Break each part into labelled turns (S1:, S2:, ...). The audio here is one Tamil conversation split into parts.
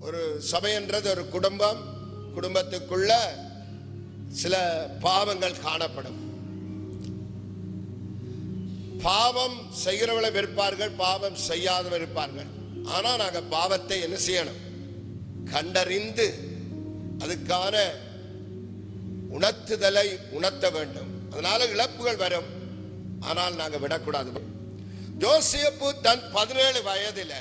S1: ஒரு சபைன்றது ஒரு குடும்பம். குடும்பத்துக்குள்ள சில பாவங்கள் காணப்படும். பாவம் செய்கிறவளை வெறுப்பார்கள் பாவம் செய்யாதவர் இருப்பார்கள் ஆனா நாங்க பாவத்தை என்ன செய்யணும்? கண்டறிந்து அதுக்கான உணர்த்துதலை உணர்த்த வேண்டும். அதனால இழப்புகள் வரும். ஆனால் நாங்க விடக்கூடாது. ஜோசியப்பு தன் பதினேழு வயதில்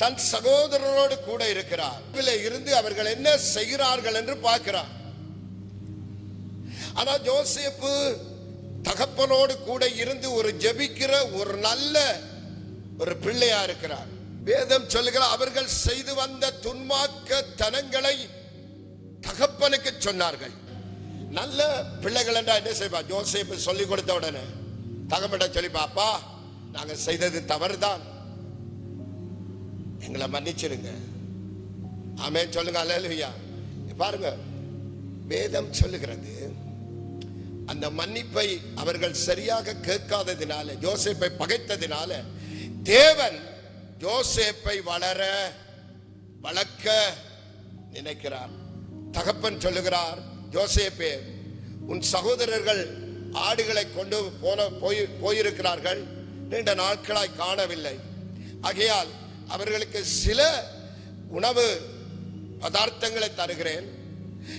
S1: தன் சகோதரரோடு கூட இருக்கிறார். இருந்து அவர்கள் என்ன செய்கிறார்கள் என்று பார்க்கிறார். ஆனா ஜோசேப்பு தகப்பனோடு கூட இருந்து ஒரு ஜெபிக்கிற ஒரு நல்ல ஒரு பிள்ளையா இருக்கிறார். வேதம் சொல்லுகிற அவர்கள் செய்து வந்த துன்மாக்க தனங்களை தகப்பனுக்கு சொன்னார்கள். நல்ல பிள்ளைகள் என்றா என்ன செய்வா? ஜோசேப்பு சொல்லி கொடுத்த உடனே தகப்பட சொல்லிப்பா அப்பா நாங்க செய்தது தவறுதான். எங்களை மன்னிச்சிருங்க. ஆமே சொல்லுங்க அல்லேலூயா. பாருங்க வேதம் சொல்லுகிறது அந்த மன்னிப்பை அவர்கள் சரியாக கேட்காததினால ஜோசேப்பை பகைத்ததினால தேவன் ஜோசேப்பை வளர வளர்க்க நினைக்கிறார். தகப்பன் சொல்லுகிறார் ஜோசேப்பே உன் சகோதரர்கள் ஆடுகளை கொண்டு போன போய் போயிருக்கிறார்கள் நீண்ட நாட்களாய் காணவில்லை. ஆகையால் அவர்களுக்கு சில உணவு பதார்த்தங்களை தருகிறேன்.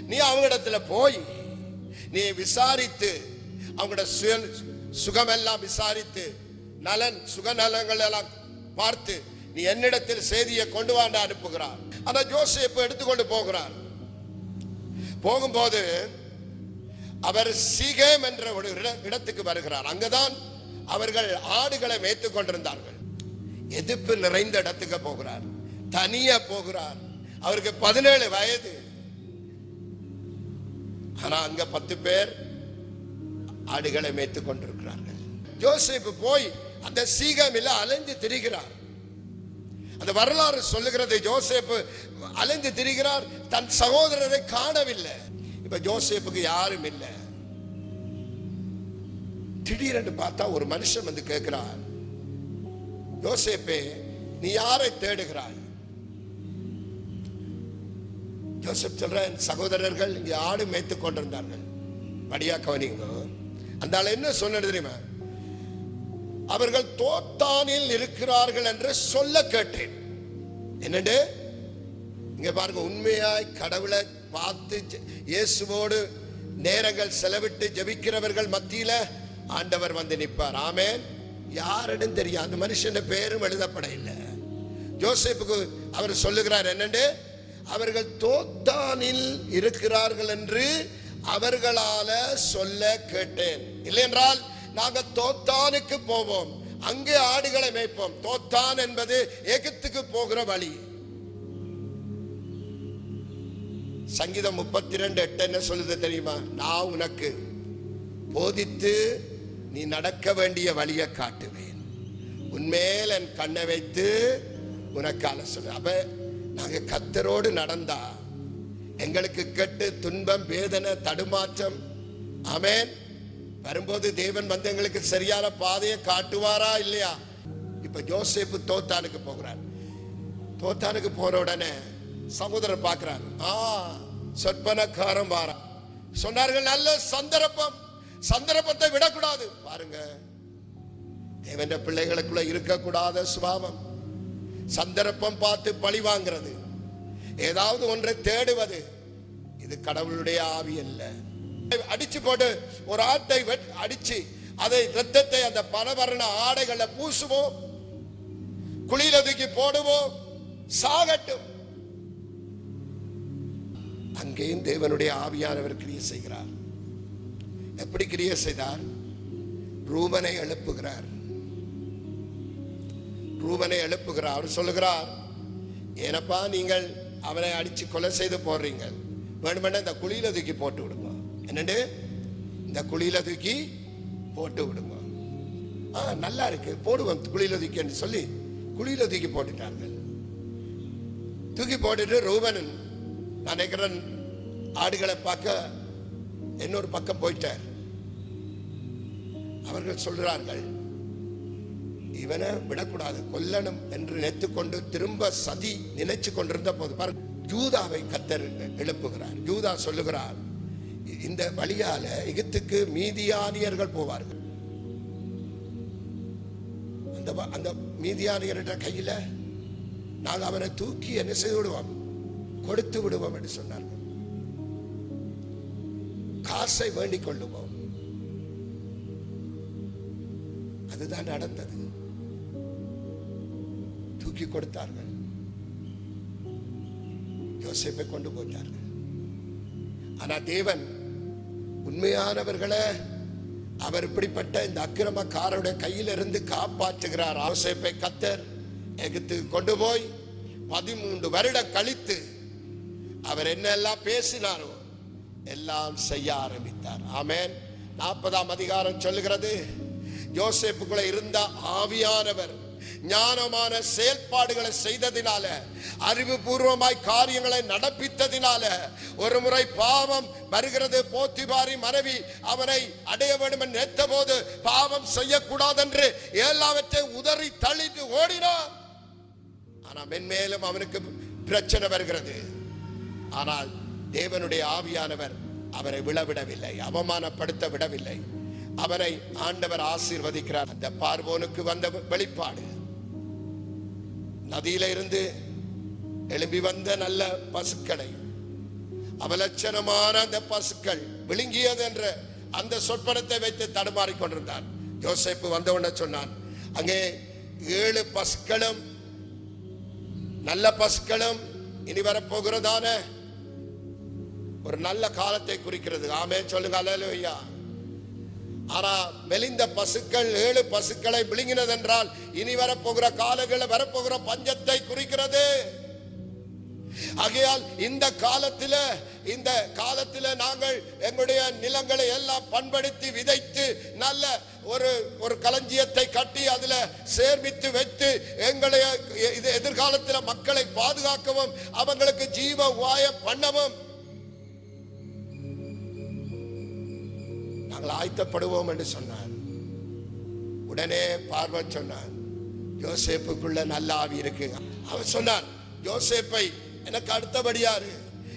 S1: நீ அவங்களிடத்துல போய் நீ விசாரித்து அவங்களோட சுய சுகமெல்லாம் விசாரித்து நலன் சுகநலங்கள் எல்லாம் பார்த்து நீ என்னிடத்தில் செய்தியை கொண்டு வாண்ட அனுப்புகிறார். அந்த ஜோசேப்பு எடுத்துக்கொண்டு போகிறார். போகும்போது அவர் சீகேம் என்ற ஒரு இட- இடத்துக்கு வருகிறார். அங்கதான் அவர்கள் ஆடுகளை மேய்த்துக் கொண்டிருந்தார்கள். எதிர்ப்பு நிறைந்த இடத்துக்கு போகிறார். தனியா போகிறார். அவருக்கு பதினேழு வயது. ஆனா அங்க பத்து பேர் ஆடுகளை மேய்த்து கொண்டிருக்கிறார்கள். ஜோசேப்பு போய் அந்த சீகமில அலைந்து திரிகிறார். அந்த வரலாறு சொல்லுகிறது ஜோசேப் அலைந்து திரிகிறார். தன் சகோதரரை காணவில்லை. இப்ப ஜோசேப்புக்கு யாரும் இல்லை. திடீரென்று பார்த்தா ஒரு மனுஷன் வந்து கேட்கிறார் யோசேப்பே நீ யாரை தேடுகிறாய்? யோசப் சொல்ற சகோதரர்கள் இங்க ஆடு மேய்த்து கொண்டிருந்தார்கள். படியா கவனிங்க. அந்த ஆள் என்ன சொன்னது தெரியுமா? அவர்கள் தோத்தானில் இருக்கிறார்கள் என்று சொல்ல கேட்டேன். என்னண்டு? இங்க பாருங்க உண்மையாய் கடவுளை பார்த்து இயேசுவோடு நேரங்கள் செலவிட்டு ஜெபிக்கிறவர்கள் மத்தியில ஆண்டவர் வந்து நிற்பார். ஆமேன். யாருன்னு தெரியும் அந்த மனுஷன் பேரும் எழுதப்பட இல்லை. அவர் சொல்லுகிறார் என்னண்டு? அவர்கள் தோத்தானில் இருக்கிறார்கள் என்று அவர்களால சொல்ல கேட்டேன். இல்லையென்றால் நாங்கள் தோத்தானுக்கு போவோம். அங்கே ஆடுகளை மேய்ப்போம். தோத்தான் என்பது ஏகத்துக்கு போகிற வழி. சங்கீதம் முப்பத்தி ரெண்டு எட்டு என்ன சொல்லுது தெரியுமா? நான் உனக்கு போதித்து நீ நடக்க வேண்டிய வழியை காட்டுவேன். உன்மேல் என் கண்ணை வைத்து உனக்கு அலசல் அப்ப நாங்க கத்தரோடு நடந்தா எங்களுக்கு கெட்டு துன்பம் வேதனை தடுமாற்றம். ஆமேன். வரும்போது தேவன் வந்து எங்களுக்கு சரியான பாதையை காட்டுவாரா இல்லையா? இப்ப ஜோசேப்பு தோத்தானுக்கு போகிறார். தோத்தானுக்கு போன உடனே சமுதிரம் பார்க்கிறார். ஆ சொற்பனக்காரன் வாரா. சொன்னார்கள் நல்ல சந்தர்ப்பம். சந்தர்ப்பத்தை விடக்கூடாது. பாருங்க. தேவன்ற பிள்ளைகளுக்குள்ள இருக்கக்கூடாத சுபாவம். சந்தர்ப்பம் பார்த்து பழி வாங்கிறது. ஏதாவது ஒன்றை தேடுவது. இது கடவுளுடைய ஆவி அல்ல. அடிச்சு போட்டு ஒரு ஆட்டை அடிச்சு அதை ரத்தத்தை அந்த பலவர்ண ஆடைகளை பூசுவோம். குளியில தூக்கி போடுவோம். சாகட்டும். அங்கேயும் தேவனுடைய ஆவியானவர் கிரியை செய்கிறார். எப்படி கிரியை செய்தார்? ரூபனை எழுப்புகிறார். ரூபனை எழுப்புகிறார். அவர் சொல்லுகிறார் ஏனப்பா நீங்கள் அவனை அடிச்சு கொலை செய்து போடுறீங்க. வேணுமென இந்த குழியில தூக்கி போட்டு விடுங்க. என்னண்டு இந்த குழியில தூக்கி போட்டு விடுங்க. ஆ நல்லா இருக்கு. போடுவோம் குழியில தூக்கின்னு சொல்லி குழியில தூக்கி போட்டுட்டார்கள். தூக்கி போட்டுட்டு ரூபன் நான் நினைக்கிறேன் ஆடுகளை பார்க்க இன்னொரு பக்கம் போயிட்டார். அவர்கள் சொல்றார்கள் இவனை விடக்கூடாது கொல்லணும் என்று நினைத்து கொண்டு திரும்ப சதி நினைச்சு கொண்டிருந்த போது பாருங்க ஜூதாவை கத்தர் எழுப்புகிறார். ஜூதா சொல்லுகிறார் இந்த வழியால எகிப்துக்கு மீதியானியர்கள் போவார்கள். அந்த அந்த மீதியானியர்கிட்ட கையில நாங்கள் அவனை தூக்கி என்ன செய்து விடுவோம்? கொடுத்து விடுவோம் என்று சொன்னார்கள். காசை வேண்டிக் கொள்ளுவோம். அதுதான் நடந்தது. தூக்கி கொடுத்தார்கள். யோசேப்பை கொண்டு போட்டார்கள் ஆனா தேவன் உண்மையானவர்களை அவர் இப்படிப்பட்ட இந்த அக்கிரமக்காரருடைய கையிலிருந்து காப்பாற்றுகிறார். அவசேப்பை கத்தர் எகித்து கொண்டு போய் பதிமூன்று வருடம் கழித்து அவர் என்னெல்லாம் பேசினாரோ எல்லாம் செய்ய ஆரம்பித்தார். ஆமேன். நாற்பதாம் அதிகாரம் சொல்லுகிறது யோசேப்புக்குள்ள இருந்த ஆவியானவர் ஞானமான செயல்பாடுகளை செய்ததினால அறிவுபூர்வமாய் காரியங்களை நடப்பித்ததினால ஒரு முறை பாவம் வருகிறது. போத்திபாரி மனைவி அவனை அடைய வேண்டும் என்று நினைத்த போது பாவம் செய்யக்கூடாது என்று எல்லாவற்றை உதறி தள்ளிட்டு ஓடினார் ஆனா மென்மேலும் அவனுக்கு பிரச்சனை வருகிறது. ஆனால் தேவனுடைய ஆவியானவர் அவரை விழவிடவில்லை அவமானப்படுத்த விடவில்லை. அவரை ஆண்டவர் ஆசீர்வதிக்கிறார். அந்த பார்வோனுக்கு வந்த வெளிப்பாடு. நதியில இருந்து எழும்பி வந்த நல்ல பசுக்களை அவலட்சணமான அந்த பசுக்கள் விழுங்கியது என்ற அந்த சொற்பனத்தை வைத்து தடுமாறிக் கொண்டிருந்தான். யோசேப்பு வந்தவுடனே சொன்னான் அங்கே ஏழு பசுக்களும் நல்ல பசுக்களும் இனி வரப்போகிறதான ஒரு நல்ல காலத்தை குறிக்கிறது. ஆமே சொல்லுங்க அலையா ஆனா மெலிந்த பசுக்கள் ஏழு பசுக்களை விழுங்கினது என்றால் இனி வரப்போகிற காலங்களில் வரப்போகிற பஞ்சத்தை குறிக்கிறது. ஆகையால் இந்த காலத்தில் இந்த காலத்தில் நாங்கள் எங்களுடைய நிலங்களை எல்லாம் பண்படுத்தி விதைத்து நல்ல ஒரு ஒரு களஞ்சியத்தை கட்டி அதில் சேர்மித்து வைத்து எங்களுடைய இது எதிர்காலத்தில் மக்களை பாதுகாக்கவும் அவங்களுக்கு ஜீவ உபாயம் பண்ணவும் நாங்கள் ஆயத்தப்படுவோம் என்று சொன்னார். உடனே பார்வன் சொன்னான் யோசேப்புக்குள்ள நல்ல ஆவி இருக்கு. அவன் சொன்னான் யோசேப்பை எனக்கு அடுத்தபடியாரு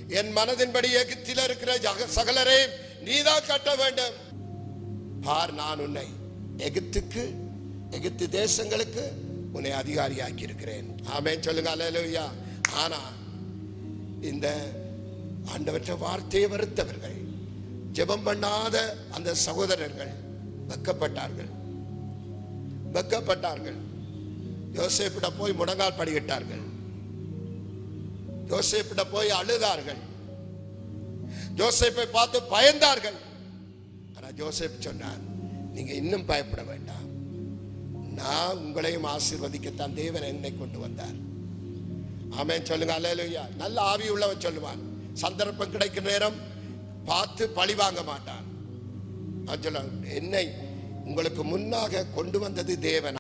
S1: என் மனதின்படி எகிப்தில இருக்கிற ஜக- சகலரே நீதான் கட்ட வேண்டும். பார் நான் உன்னை எகிப்துக்கு எகிப்து தேசங்களுக்கு உன்னை அதிகாரியாக்கி இருக்கிறேன் ஆமே சொல்லுங்க அலையா ஆனா இந்த ஆண்டவற்ற வார்த்தையை வருத்தவர்கள் ஜெபம் பண்ணாத அந்த சகோதரர்கள் வெக்கப்பட்டார்கள். வெக்கப்பட்டார்கள். யோசேப்பிட போய் முடங்கால் படிக்கிட்டார்கள் யோசேப்பிட போய் அழுதார்கள். ஜோசேப்பை பார்த்து பயந்தார்கள். ஆனா ஜோசேப் சொன்னார் நீங்க இன்னும் பயப்பட வேண்டாம். நான் உங்களையும் ஆசீர்வதிக்கத்தான் தேவன் என்னை கொண்டு வந்தார். ஆமென் சொல்லுங்க அல்லேலூயா. நல்ல ஆவி உள்ளவன் சொல்லுவான். சந்தர்ப்பம் கிடைக்கும் நேரம் பார்த்து பழி வாங்க மாட்டான். நான் என்னை உங்களுக்கு முன்னாக கொண்டு வந்தது தேவன்?